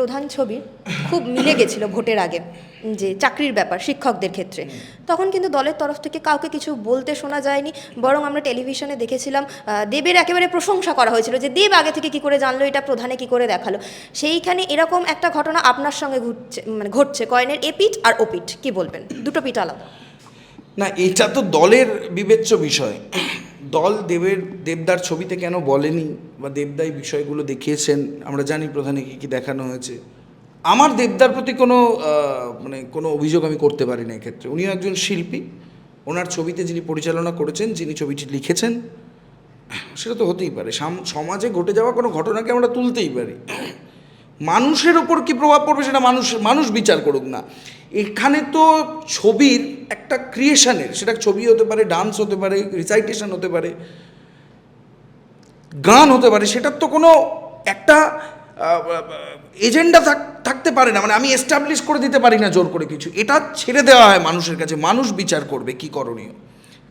প্রধান ছবি খুব মিলে গেছিল ভোটের আগে, যে চাকরির ব্যাপার শিক্ষকদের ক্ষেত্রে। তখন কিন্তু দলের তরফ থেকে কাউকে কিছু বলতে শোনা যায়নি, বরং আমরা টেলিভিশনে দেখেছিলাম দেবের একেবারে প্রশংসা করা হয়েছিল যে দেব আগে থেকে কি করে জানলো, এটা প্রধানে কি করে দেখাল। সেইখানে এরকম একটা ঘটনা আপনার সঙ্গে ঘটছে মানে ঘটছে, কয়েনের এপিট আর ওপিট কি বলবেন? দুটো পিঠ আলাদা। না, এটা তো দলের বিবেচ্য বিষয়। দল দেবের, দেবদার ছবিতে কেন বলেনি বা দেবদাই বিষয়গুলো দেখিয়েছেন? আমরা জানি প্রধানে কী কী দেখানো হয়েছে। আমার দেবদার প্রতি কোনো মানে কোনো অভিযোগ আমি করতে পারি না এক্ষেত্রে। উনিও একজন শিল্পী। ওনার ছবিতে যিনি পরিচালনা করেছেন, যিনি ছবিটি লিখেছেন, সেটা তো হতেই পারে। সাম- সমাজে ঘটে যাওয়া কোনো ঘটনাকে আমরা তুলতেই পারি। মানুষের ওপর কি প্রভাব পড়বে সেটা মানুষ মানুষ বিচার করুক না। এখানে তো ছবির একটা ক্রিয়েশনের সেটা ছবি হতে পারে ডান্স হতে পারে রিসাইটেশন হতে পারে, গান হতে পারে, সেটার তো কোনো একটা এজেন্ডা থাকতে পারে না। মানে আমি এস্টাবলিশ করে দিতে পারি না জোর করে কিছু। এটা ছেড়ে দেওয়া হয় মানুষের কাছে। মানুষ বিচার করবে কি করণীয়।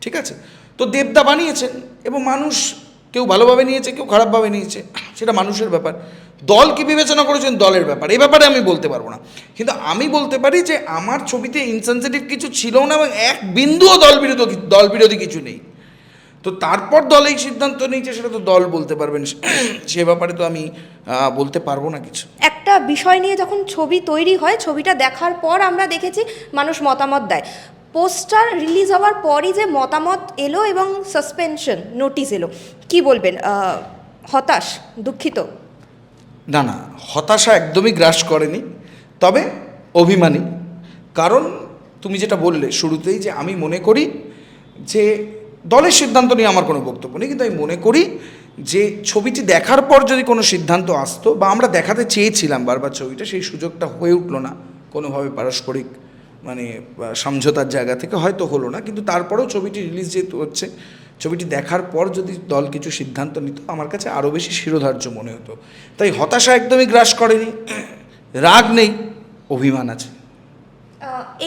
ঠিক আছে? তো দেবদা বানিয়েছেন এবং মানুষ কেউ ভালোভাবে নিয়েছে, কেউ খারাপভাবে নিয়েছে, সেটা মানুষের ব্যাপার। দল কি বিবেচনা করেছেন? দলের ব্যাপার। এই ব্যাপারে আমি বলতে পারব না। কিন্তু আমি বলতে পারি যে, আমার ছবিতে ইনসেন্সিটিভ কিছু ছিল না এবং এক বিন্দুও দল বিরোধী দল বিরোধী কিছু নেই। তো তারপর দল এই সিদ্ধান্ত নিয়েছে, সেটা তো দল বলতে পারবেন। সে ব্যাপারে তো আমি বলতে পারব না কিছু। একটা বিষয় নিয়ে যখন ছবি তৈরি হয়, ছবিটা দেখার পর আমরা দেখেছি মানুষ মতামত দেয়। পোস্টার রিলিজ হওয়ার পরই যে মতামত এলো এবং সাসপেনশন নোটিশ এলো। কি বলবেন? হতাশ, দুঃখিত। না না, হতাশা একদমই গ্রাস করেনি, তবে অভিমানী। কারণ তুমি যেটা বললে শুরুতেই যে আমি মনে করি যে দলের সিদ্ধান্ত নিয়ে আমার কোনো বক্তব্য নেই, কিন্তু আমি মনে করি যে ছবিটি দেখার পর যদি কোনো সিদ্ধান্ত আসতো বা আমরা দেখাতে চেয়েছিলাম বারবার ছবিটা, সেই সুযোগটা হয়ে উঠল না কোনোভাবে পারস্পরিক মানে সমঝোতার জায়গা থেকে, হয়তো হলো না। কিন্তু তারপরেও ছবিটি রিলিজ যেহেতু হচ্ছে ছবিটি দেখার পর যদি দল কিছু সিদ্ধান্ত নিত আমার কাছে আরও বেশি শিরোধার্য মনে হতো। তাই হতাশা একদমই গ্রাস করেনি। রাগ নেই অভিমান আছে।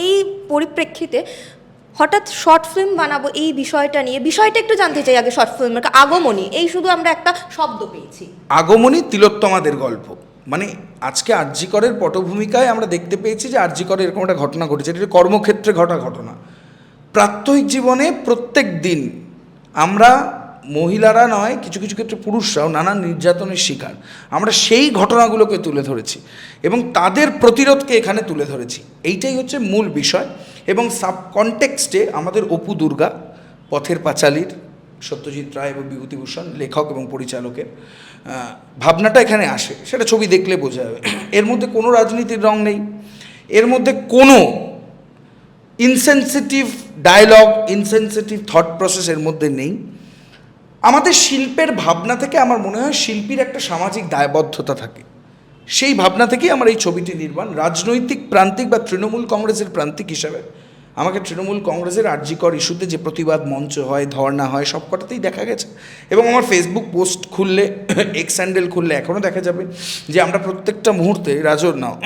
এই পরিপ্রেক্ষিতে হঠাৎ শর্ট ফিল্ম বানাবো এই বিষয়টা নিয়ে বিষয়টা একটু জানতে চাই আগে শর্ট ফিল্মের আগমনী। এই শুধু আমরা একটা শব্দ পেয়েছি। আগমনী তিলোত্তমাদের গল্প। মানে আজকে আর্যিকরের পটভূমিকায় আমরা দেখতে পেয়েছি যে আর্যিকরে এরকম একটা ঘটনা ঘটেছে। এটা কর্মক্ষেত্রে ঘটা ঘটনা। প্রাত্যহিক জীবনে প্রত্যেক দিন আমরা মহিলারা নয়, কিছু কিছু ক্ষেত্রে পুরুষরাও নানান নির্যাতনের শিকার। আমরা সেই ঘটনাগুলোকে তুলে ধরেছি এবং তাদের প্রতিরোধকে এখানে তুলে ধরেছি। এইটাই হচ্ছে মূল বিষয় এবং সাব কনটেক্সটে আমাদের অপু দুর্গা, পথের পাঁচালীর, সত্যজিৎ রায় এবং বিভূতিভূষণ, লেখক এবং পরিচালকের ভাবনাটা এখানে আসে। সেটা ছবি দেখলে বোঝা যাবে। এর মধ্যে কোনো রাজনীতির রং নেই। এর মধ্যে কোনো ইনসেনসিটিভ ডায়লগ ইনসেনসিটিভ থট প্রসেসের মধ্যে নেই। আমাদের শিল্পের ভাবনা থেকে আমার মনে হয় শিল্পীর একটা সামাজিক দায়বদ্ধতা থাকে। সেই ভাবনা থেকেই আমার এই ছবিটি নির্মাণ। রাজনৈতিক প্রান্তিক বা তৃণমূল কংগ্রেসের প্রান্তিক হিসাবে আমাকে তৃণমূল কংগ্রেসের আর্যিকর ইস্যুতে যে প্রতিবাদ মঞ্চ হয় ধর্না হয়, সব কটাতেই দেখা গেছে। এবং আমার ফেসবুক পোস্ট খুললে এক্স হ্যান্ডেল খুললে এখনও দেখা যাবে যে আমরা প্রত্যেকটা মুহূর্তে রাজর নাও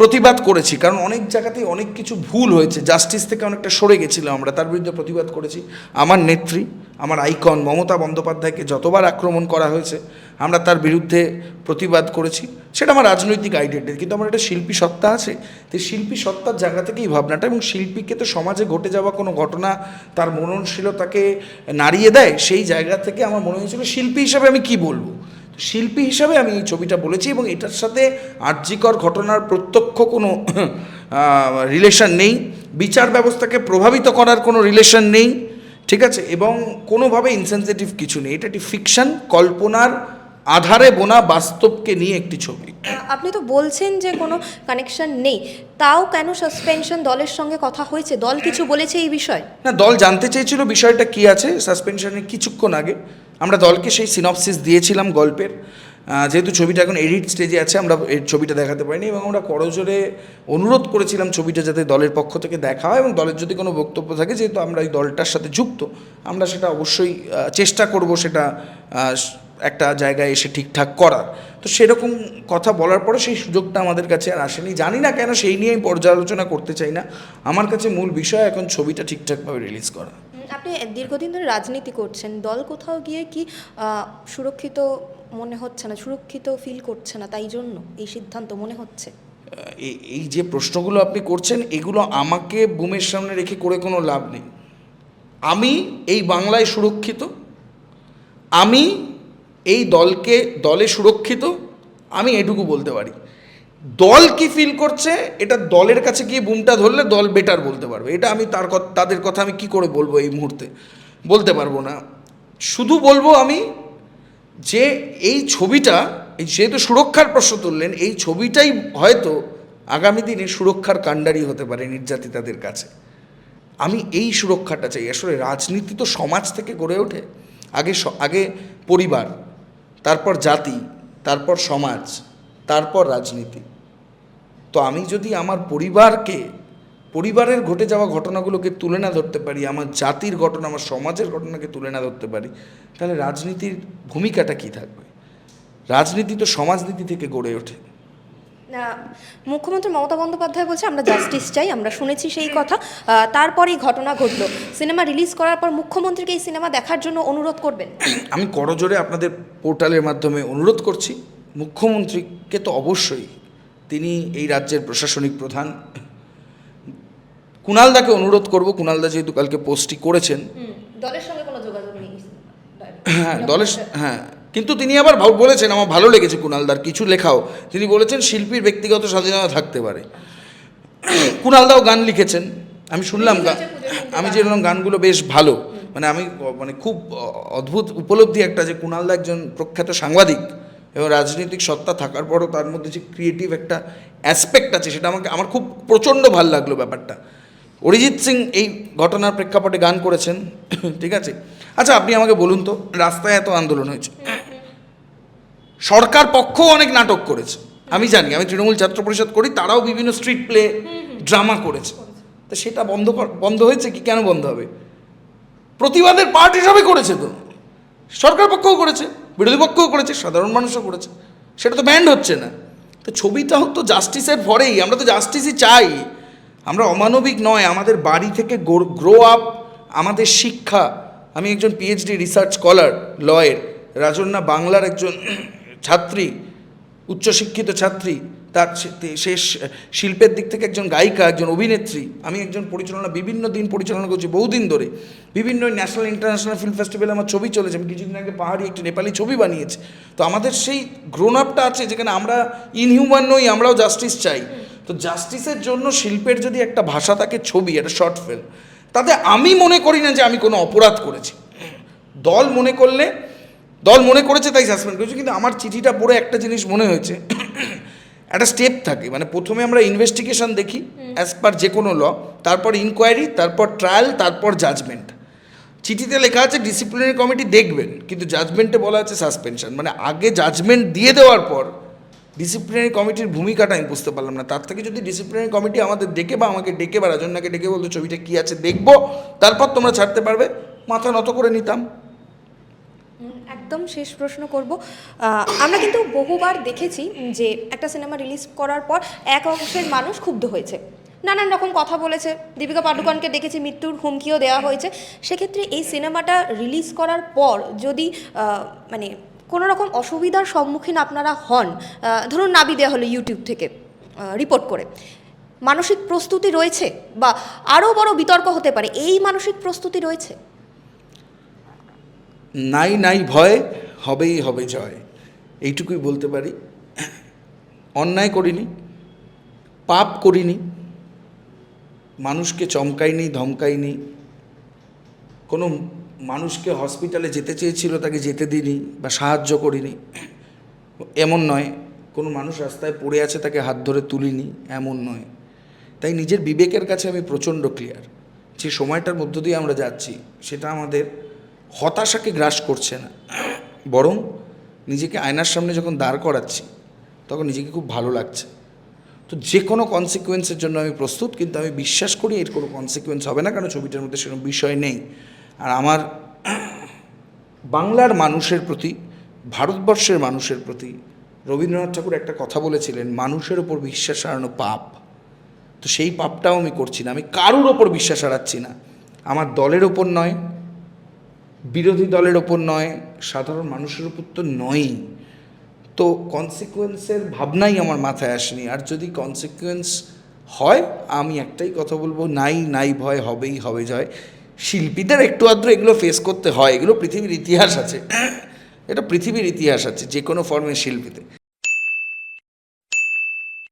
প্রতিবাদ করেছি, কারণ অনেক জায়গাতেই অনেক কিছু ভুল হয়েছে। জাস্টিস থেকে অনেকটা সরে গেছিলাম আমরা, তার বিরুদ্ধে প্রতিবাদ করেছি। আমার নেত্রী, আমার আইকন মমতা বন্দ্যোপাধ্যায়কে যতবার আক্রমণ করা হয়েছে, আমরা তার বিরুদ্ধে প্রতিবাদ করেছি। সেটা আমার রাজনৈতিক আইডেন্টি কিন্তু আমার একটা শিল্পী সত্তা আছে, তো শিল্পী সত্তার জায়গা থেকেই ভাবনাটা, এবং শিল্পীকে তো সমাজে ঘটে যাওয়া কোনো ঘটনা তার মননশীলতাকে নাড়িয়ে দেয়, সেই জায়গা থেকে আমার মনে হয়েছিল শিল্পী হিসাবে আমি কি বলব? শিল্পী হিসাবে আমি এই ছবিটা বলেছি এবং এটার সাথে আর্যিকর ঘটনার প্রত্যক্ষ কোনো রিলেশন নেই। বিচার ব্যবস্থাকে প্রভাবিত করার কোনো রিলেশন নেই। ঠিক আছে? এবং কোনোভাবে ইনসেনসিটিভ কিছু নেই। এটা একটি ফিকশন কল্পনার আধারে বোনা বাস্তবকে নিয়ে একটি ছবি। আপনি তো বলছেন যে কোনো কানেকশন নেই। তাও কেন সাসপেনশন দলের সঙ্গে কথা হয়েছে? দল কিছু বলেছে এই বিষয়? না দল জানতে চেয়েছিল বিষয়টা কি আছে সাসপেনশনের কিছুক্ষণ আগে। আমরা দলকে সেই সিনপসিস দিয়েছিলাম গল্পের। যেহেতু ছবিটা এখন এডিট স্টেজে আছে আমরা এই ছবিটা দেখাতে পারিনি এবং আমরা করজোরে অনুরোধ করেছিলাম ছবিটা যাতে দলের পক্ষ থেকে দেখা হয় এবং দলের যদি কোনো বক্তব্য থাকে যেহেতু আমরা এই দলটার সাথে যুক্ত আমরা সেটা অবশ্যই চেষ্টা করব সেটা একটা জায়গায় এসে ঠিকঠাক করার। তো সেরকম কথা বলার পরে সেই সুযোগটা আমাদের কাছে আর আসেনি। জানি না কেন সেই নিয়ে আমি পর্যালোচনা করতে চাই না। আমার কাছে মূল বিষয় এখন ছবিটা ঠিকঠাকভাবে রিলিজ করা। আপনি দীর্ঘদিন ধরে রাজনীতি করছেন। দল কোথাও গিয়ে কি সুরক্ষিত মনে হচ্ছে না সুরক্ষিত ফিল করছে না? তাই জন্য এই সিদ্ধান্ত মনে হচ্ছে? এই এই যে প্রশ্নগুলো আপনি করছেন এগুলো আমাকে বুমের সামনে রেখে করে কোনো লাভ নেই। আমি এই বাংলায় সুরক্ষিত। আমি এই দলকে, দলে সুরক্ষিত, আমি এটুকু বলতে পারি। দল কি ফিল করছে, এটা দলের কাছে গিয়ে বুমটা ধরলে দল বেটার বলতে পারবে। এটা আমি তার তাদের কথা আমি কি করে বলব এই মুহূর্তে? বলতে পারব না। শুধু বলব আমি যে এই ছবিটা যেহেতু সুরক্ষার প্রশ্ন তুললেন, এই ছবিটাই হয়তো আগামী দিনে সুরক্ষার কাণ্ডারি হতে পারে নির্যাতিতাদের কাছে। আমি এই সুরক্ষাটা চাই। আসলে রাজনীতি তো সমাজ থেকে গড়ে ওঠে। আগে আগে পরিবার তারপর জাতি, তারপর সমাজ, তারপর রাজনীতি। তো আমি যদি আমার পরিবারকে, পরিবারের ঘটে যাওয়া ঘটনাগুলোকে তুলে না ধরতে পারি, আমার জাতির ঘটনা, আমার সমাজের ঘটনাকে তুলে না ধরতে পারি, তাহলে রাজনীতির ভূমিকাটা কী থাকবে? রাজনীতি তো সমাজনীতি থেকে গড়ে ওঠে। মুখ্যমন্ত্রী মমতা বন্দ্যোপাধ্যায় বলছে আমরা জাস্টিস চাই আমরা শুনেছি সেই কথা। তারপরেই ঘটনা ঘটলো। সিনেমা রিলিজ করার পর মুখ্যমন্ত্রীকে এই সিনেমা দেখার জন্য অনুরোধ করবেন? আমি করজোরে আপনাদের পোর্টালের মাধ্যমে অনুরোধ করছি। মুখ্যমন্ত্রীকে তো অবশ্যই তিনি এই রাজ্যের প্রশাসনিক প্রধান। কুণালদাকে অনুরোধ করব কুণালদা যেহেতু কালকে পোস্টটি করেছেন। দলের সঙ্গে কোনো যোগাযোগ নেই। হ্যাঁ দলের হ্যাঁ কিন্তু তিনি আবার ভাব- বলেছেন আমার ভালো লেগেছে কুণালদার কিছু লেখাও। তিনি বলেছেন শিল্পীর ব্যক্তিগত স্বাধীনতা থাকতে পারে। কুণালদাও গান লিখেছেন। আমি শুনলাম আমি যেরকম গানগুলো বেশ ভালো মানে আমি মানে খুব অদ্ভুত উপলব্ধি একটা যে কুণালদা একজন প্রখ্যাত সাংবাদিক এবং রাজনৈতিক সত্তা থাকার পরও তার মধ্যে যে ক্রিয়েটিভ একটা অ্যাসপেক্ট আছে সেটা আমাকে আমার খুব প্রচণ্ড ভালো লাগল ব্যাপারটা। অরিজিৎ সিং এই ঘটনার প্রেক্ষাপটে গান করেছেন ঠিক আছে? আচ্ছা আপনি আমাকে বলুন তো রাস্তায় এত আন্দোলন হয়েছে। সরকার পক্ষও অনেক নাটক করেছে। আমি জানি আমি তৃণমূল ছাত্র পরিষদ করি তারাও বিভিন্ন স্ট্রিট প্লে ড্রামা করেছে। তো সেটা বন্ধ বন্ধ হয়েছে কি কেন বন্ধ হবে? প্রতিবাদের পার্ট হিসাবে করেছে তো। সরকার পক্ষও করেছে বিরোধী পক্ষও করেছে সাধারণ মানুষও করেছে। সেটা তো ব্যান্ড হচ্ছে না। তো ছবিটা হোক তো জাস্টিসের পরেই আমরা তো জাস্টিসই চাই। আমরা অমানবিক নয় আমাদের বাড়ি থেকে গ্রো আপ আমাদের শিক্ষা। আমি একজন পিএইচডি রিসার্চ স্কলার লয়ের রাজন্যা বাংলার একজন ছাত্রী, উচ্চশিক্ষিত ছাত্রী, তার সে- শিল্পের দিক থেকে একজন গায়িকা, একজন অভিনেত্রী। আমি একজন পরিচালনা, বিভিন্ন দিন পরিচালনা করছি বহুদিন ধরে। বিভিন্ন ন্যাশনাল, ইন্টারন্যাশনাল ফিল্ম ফেস্টিভ্যালে আমার ছবি চলেছে। আমি কিছুদিন আগে পাহাড়ি একটি নেপালি ছবি বানিয়েছি। তো আমাদের সেই গ্রোন আপটা আছে যেখানে আমরা ইনহিউম্যান নই, আমরাও জাস্টিস চাই। তো জাস্টিসের জন্য শিল্পের যদি একটা ভাষা থাকে, ছবি, একটা শর্ট ফিল্ম তাতে আমি মনে করি না যে আমি কোনো অপরাধ করেছি। দল মনে করলে দল মনে করেছে তাই সাসপেন্ড করেছে কিন্তু আমার চিঠিটা পড়ে একটা জিনিস মনে হয়েছে একটা স্টেপ থাকে মানে প্রথমে আমরা ইনভেস্টিগেশন দেখি অ্যাজ পার যে কোনো ল তারপর ইনকোয়ারি তারপর ট্রায়াল তারপর জাজমেন্ট চিঠিতে লেখা আছে ডিসিপ্লিনারি কমিটি দেখবেন কিন্তু জাজমেন্টে বলা আছে সাসপেনশন মানে আগে জাজমেন্ট দিয়ে দেওয়ার পর ডিসিপ্লিনারি কমিটির ভূমিকাটা আমি বুঝতে পারলাম না। তার থেকে যদি ডিসিপ্লিনারি কমিটি আমাদের ডেকে বা আমাকে ডেকে বা রাজন্যাকে ডেকে বলতো ছবিটা কী আছে দেখব। তারপর তোমরা ছাড়তে পারবে মাথা নত করে নিতাম। একদম শেষ প্রশ্ন করব। আমরা কিন্তু বহুবার দেখেছি যে একটা সিনেমা রিলিজ করার পর এক অংশের মানুষ ক্ষুব্ধ হয়েছে। নানান রকম কথা বলেছে। দীপিকা পাডুকোনকে দেখেছি, মৃত্যুর হুমকিও দেওয়া হয়েছে। সেক্ষেত্রে এই সিনেমাটা রিলিজ করার পর যদি মানে কোনো রকম অসুবিধার সম্মুখীন আপনারা হন ধরুন নাবি দেওয়া হলো ইউটিউব থেকে রিপোর্ট করে। মানসিক প্রস্তুতি রয়েছে বা আরও বড় বিতর্ক হতে পারে। এই মানসিক প্রস্তুতি রয়েছে? নাই নাই ভয়, হবেই হবে জয়। এইটুকুই বলতে পারি। অন্যায় করিনি, পাপ করিনি, মানুষকে চমকাইনি, ধমকাইনি, কোনো মানুষকে হসপিটালে যেতে চেয়েছিল, তাকে যেতে দিইনি বা সাহায্য করিনি। এমন নয়, কোনো মানুষ রাস্তায় পড়ে আছে, তাকে হাত ধরে তুলিনি, এমন নয়। তাই নিজের বিবেকের কাছে আমি প্রচণ্ড ক্লিয়ার যে সময়টার মধ্য দিয়ে আমরা যাচ্ছি, সেটা আমাদের হতাশাকে গ্রাস করছে না। বরং নিজেকে আয়নার সামনে যখন দাঁড় করাচ্ছি, তখন নিজেকে খুব ভালো লাগছে। তো যে কোনো কনসিকুয়েন্সের জন্য আমি প্রস্তুত, কিন্তু আমি বিশ্বাস করি এর কোনো কনসিকুয়েন্স হবে না, কারণ ছবিটার মধ্যে সেরকম বিষয় নেই। আর আমার বাংলার মানুষের প্রতি, ভারতবর্ষের মানুষের প্রতি রবীন্দ্রনাথ ঠাকুর একটা কথা বলেছিলেন, মানুষের ওপর বিশ্বাস হারানো পাপ। তো সেই পাপটাও আমি করছি না। আমি কারুর ওপর বিশ্বাস হারাচ্ছি না। আমার দলের ওপর নয় বিরোধী দলের ওপর নয়, সাধারণ মানুষের উপর তো নয়ই। তো কনসিকুয়েন্সের ভাবনাই আমার মাথায় আসেনি। আর যদি কনসিকুয়েন্স হয়, আমি একটাই কথা বলব, নাই নাই ভয়, হবেই, হবে জয়। শিল্পীদের একটু আদ্র এগুলো ফেস করতে হয়। এগুলো পৃথিবীর ইতিহাস আছে। এটা পৃথিবীর ইতিহাস আছে যে কোনো ফর্মের শিল্পীতে